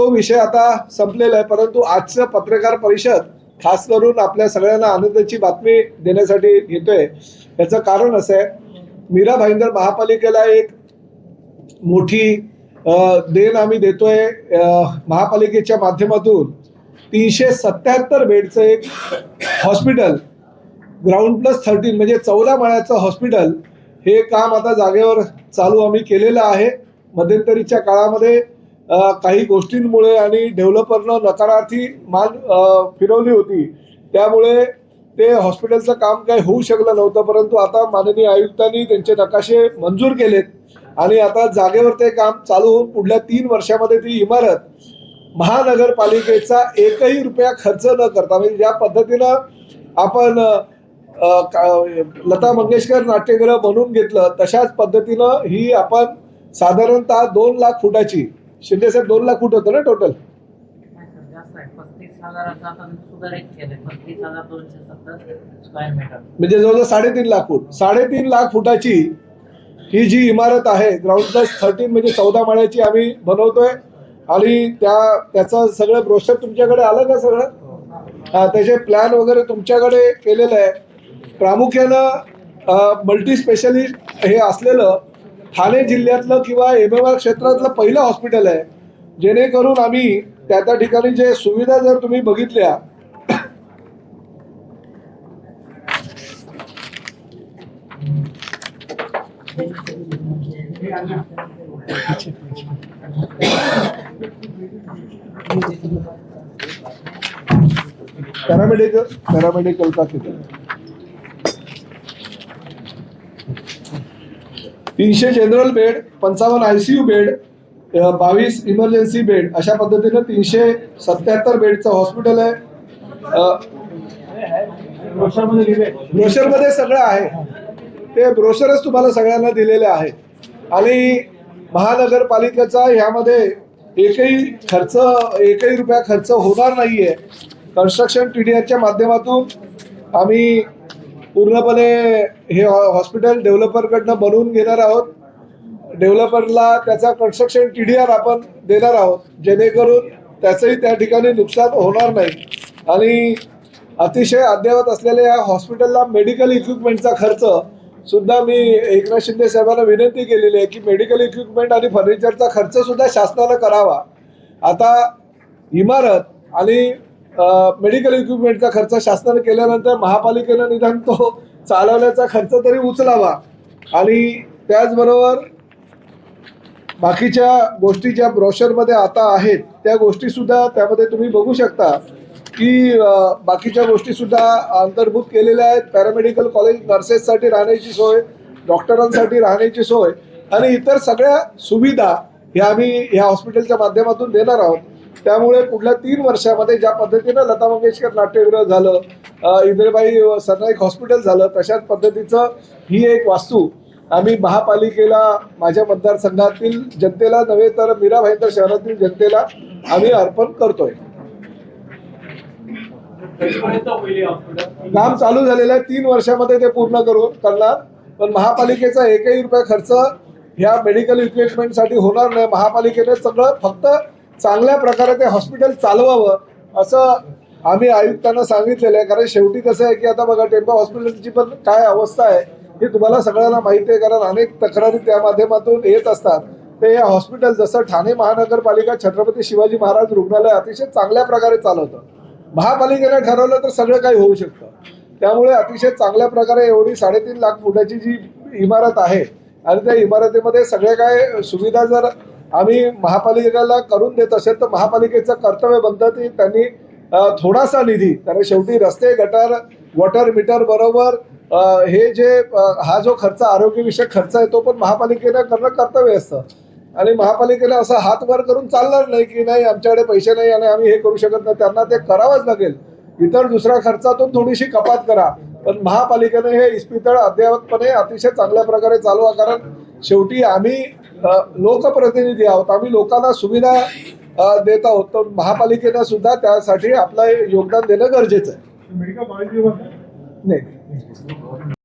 तो विषय आता संपलेला आहे परंतु आजचं पत्रकार परिषद खास करून आपल्या सगळ्यांना आनंदाची बातमी देण्यासाठी घेतोय. याचं कारण असं आहे मीरा भाईंदर महापालिकेला एक मोठी देण आम्ही देतोय महापालिकेच्या माध्यमातून तीनशे सत्याहत्तर बेडचं एक हॉस्पिटल ग्राउंड प्लस थर्टीन म्हणजे चौदा माळ्याचं हॉस्पिटल हे काम आता जागेवर चालू आम्ही केलेलं आहे. मध्यंतरीच्या काळामध्ये काही गोष्टींमुळे आणि डेव्हलपरनं नकारार्थी मान फिरवली होती. त्यामुळे ते हॉस्पिटलचं काम काही होऊ शकलं नव्हतं परंतु आता माननीय आयुक्तांनी त्यांचे नकाशे मंजूर केलेत. आणि आता जागेवर ते काम चालू होऊन पुढल्या तीन वर्षामध्ये ती इमारत महानगरपालिकेचा एकही रुपया खर्च न करता म्हणजे ज्या पद्धतीनं आपण का- लता मंगेशकर नाट्यगृह बनवून घेतलं तशाच पद्धतीनं ही आपण साधारणतः दोन लाख फुटाची शिंदे साहेब दोन लाख फूट होतं ना टोटल म्हणजे जवळजवळ साडेतीन लाख फूट. साडेतीन लाख फुटाची ही जी इमारत आहे ग्राउंड प्लस थर्टीन म्हणजे चौदा माळ्याची आम्ही बनवतोय. आणि त्या त्याचं सगळं ब्रोशर तुमच्याकडे आलं का सगळं? हा, त्याचे प्लॅन वगैरे तुमच्याकडे केलेलं आहे. प्रामुख्यानं मल्टी स्पेशलिस्ट हे असलेलं ठाणे जिल्ह्यातलं किंवा एम एम आर क्षेत्रातलं पहिलं हॉस्पिटल आहे. जेणेकरून आम्ही त्या त्या ठिकाणी जे सुविधा जर तुम्ही बघितल्या पॅरामेडिकल पॅरामेडिकल का तीनशे जनरल बेड पंचावन्न आय सी यू बेड बावीस इमर्जन्सी बेड अशा पद्धतीनं तीनशे सत्याहत्तर बेडचं हॉस्पिटल आहे. ब्रोशरमध्ये सगळं आहे. ते ब्रोशरच तुम्हाला सगळ्यांना दिलेले आहेत. आणि महानगरपालिकेचा ह्यामध्ये एकही खर्च एकही रुपया खर्च होणार नाहीये. कन्स्ट्रक्शन टी डी आरच्या माध्यमातून आम्ही पूर्णपणे हे हॉ- हॉस्पिटल डेव्हलपरकडनं बनवून घेणार आहोत. डेव्हलपरला त्याचा कन्स्ट्रक्शन टी डी आर आपण देणार आहोत. जेणेकरून त्याचंही त्या ठिकाणी नुकसान होणार नाही. आणि अतिशय अद्ययावत असलेल्या या हॉस्पिटलला मेडिकल इक्विपमेंटचा खर्च सुद्धा मी एकनाथ शिंदे साहेबांना विनंती केलेली आहे की मेडिकल इक्विपमेंट आणि फर्निचरचा खर्चसुद्धा शासनानं करावा. आता इमारत आणि मेडिकल इक्विपमेंटचा खर्च शासनाने केल्यानंतर महापालिकेनं निदान तो चालवण्याचा खर्च तरी उचलावा. आणि त्याचबरोबर बाकीच्या गोष्टी ज्या ब्रोशरमध्ये आता आहेत त्या गोष्टीसुद्धा त्यामध्ये तुम्ही बघू शकता की बाकीच्या गोष्टी सुद्धा अंतर्भूत केलेल्या आहेत. पॅरामेडिकल कॉलेज नर्सेससाठी राहण्याची सोय डॉक्टरांसाठी राहण्याची सोय आणि इतर सगळ्या सुविधा ह्या आम्ही ह्या हॉस्पिटलच्या माध्यमातून देणार आहोत. त्यामुळे पुढल्या तीन वर्षामध्ये ज्या पद्धतीनं लता मंगेशकर नाट्यगृह झालं अ, सरनाईक हॉस्पिटल झालं तशाच पद्धतीचं ही एक वास्तू आम्ही महापालिकेला माझ्या मतदारसंघातील जनतेला नव्हे तर मीरा भाईंदर शहरातील जनतेला आम्ही अर्पण करतोय. काम चालू झालेलं आहे. तीन वर्षामध्ये ते पूर्ण करून करणार. पण महापालिकेचा एकही रुपया खर्च ह्या मेडिकल इक्विपमेंटसाठी होणार नाही. महापालिकेने सगळं फक्त चांगल्या प्रकारे ते हॉस्पिटल चालवावं असं आम्ही आयुक्तांना सांगितलेलं आहे. कारण शेवटी कसं आहे की आता बघा टेम्पो हॉस्पिटलची पण काय अवस्था आहे हे तुम्हाला सगळ्यांना माहिती आहे. कारण अनेक तक्रारी त्या माध्यमातून येत असतात. ते हे हॉस्पिटल जसं ठाणे महानगरपालिका छत्रपती शिवाजी महाराज रुग्णालय अतिशय चांगल्या प्रकारे चालवतं. महापालिकेने ठरवलं तर सगळं काही होऊ शकतं. त्यामुळे अतिशय चांगल्या प्रकारे एवढी साडेतीन लाख फुटाची जी इमारत आहे आणि त्या इमारतीमध्ये सगळ्या काय सुविधा जर आम्ही महापालिकेला करून देत असेल तर महापालिकेचं कर्तव्य बनतं की त्यांनी थोडासा निधी कारण शेवटी रस्ते गटार वॉटर मीटर बरोबर हे जे हा जो खर्च आरोग्यविषयक खर्च आहे तो पण महापालिकेनं करणं कर्तव्य असतं. आणि महापालिकेला असं हात वर करून चालणार नाही की नाही आमच्याकडे पैसे नाही आणि आम्ही हे करू शकत नाही त्यांना ते करावंच लागेल. इतर दुसऱ्या खर्चातून थोडीशी कपात करा. पण महापालिकेने हे इस्पितळ अद्ययावतपणे अतिशय चांगल्या प्रकारे चालवा कारण शेवटी आम्ही लोकप्रतिनिधी आहोत. आम्ही लोकांना सुविधा देत आहोत. तर महापालिकेनं सुद्धा त्यासाठी आपलं योगदान देणं गरजेचं आहे? नाही.